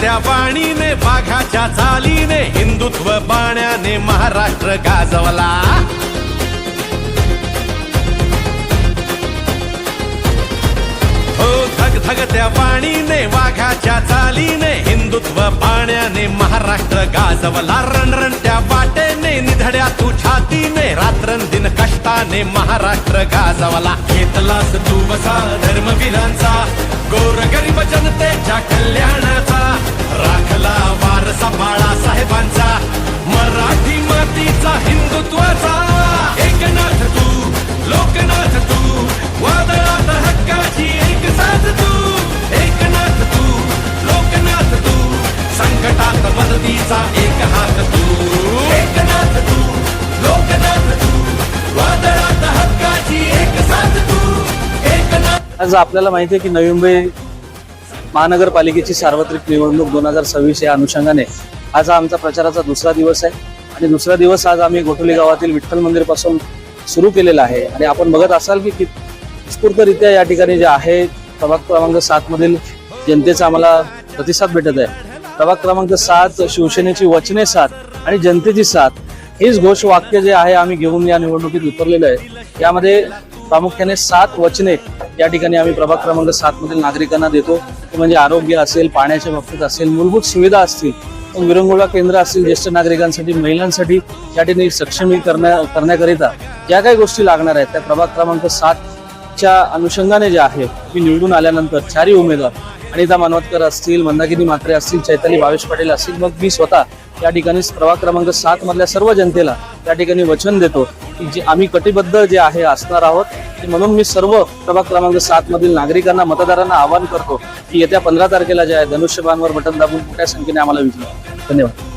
त्या वाणीने वाघाच्या चालीने हिंदुत्व बाण्याने महाराष्ट्र गाजवला. हो धगधगत्या वाणीने वाघाच्या चालीने हिंदुत्व बाण्याने महाराष्ट्र गाजवला. रणरण त्या वाटेने निधड्या तू छातीने रात्रंदिन कष्टाने महाराष्ट्र गाजवला. घेतलास तू वसा धर्मवीरांचा गोरगरीब जनतेच्या कल्याण आज आपल्याला माहिती आहे की नवी मुंबई महानगरपालिकेची सार्वत्रिक निवडणूक दोन हजार सव्वीस या अनुषंगाने आज हा आमचा प्रचाराचा दुसरा दिवस आहे. आणि दुसरा दिवस आज आम्ही गोठोली गावातील विठ्ठल मंदिरपासून सुरू केलेला आहे. आणि आपण बघत असाल की कित- उत्स्फूर्तरित्या या ठिकाणी जे आहे प्रभाग क्रमांक सातमधील जनतेचा आम्हाला प्रतिसाद भेटत आहे. प्रभाग क्रमांक सात शिवसेनेची वचने साथ आणि जनतेची साथ हेच घोषवाक्य जे आहे आम्ही घेऊन या निवडणुकीत उतरलेलं आहे. यामध्ये प्रामुख्याने सात वचने या ठिकाणी आम्ही प्रभाग क्रमांक सात मधील नागरिकांना देतो. ते म्हणजे आरोग्य असेल पाण्याच्या बाबतीत असेल मूलभूत सुविधा असतील विरंगुळा केंद्र असतील ज्येष्ठ नागरिकांसाठी महिलांसाठी या ठिकाणी सक्षमी करण्या करण्याकरिता ज्या काही गोष्टी लागणार आहेत त्या प्रभाग क्रमांक सातच्या अनुषंगाने जे आहे मी निवडून आल्यानंतर चारही उमेदवार अनिता मानवतकर असतील मंदाकिनी म्हात्रे असतील चैताली भावेश पाटील असतील मग मी स्वतः या ठिकाणी प्रभाग क्रमांक सात मधल्या सर्व जनतेला त्या ठिकाणी वचन देतो. की जे आम्ही कटिबद्ध जे आहे असणार आहोत म्हणून मी सर्व प्रभाग क्रमांक सात मधील नागरिकांना मतदारांना आवाहन करतो की येत्या पंधरा तारखेला जे आहे धनुष्यबाणवर बटन दाबून मोठ्या संख्येने आम्हाला विचार धन्यवाद.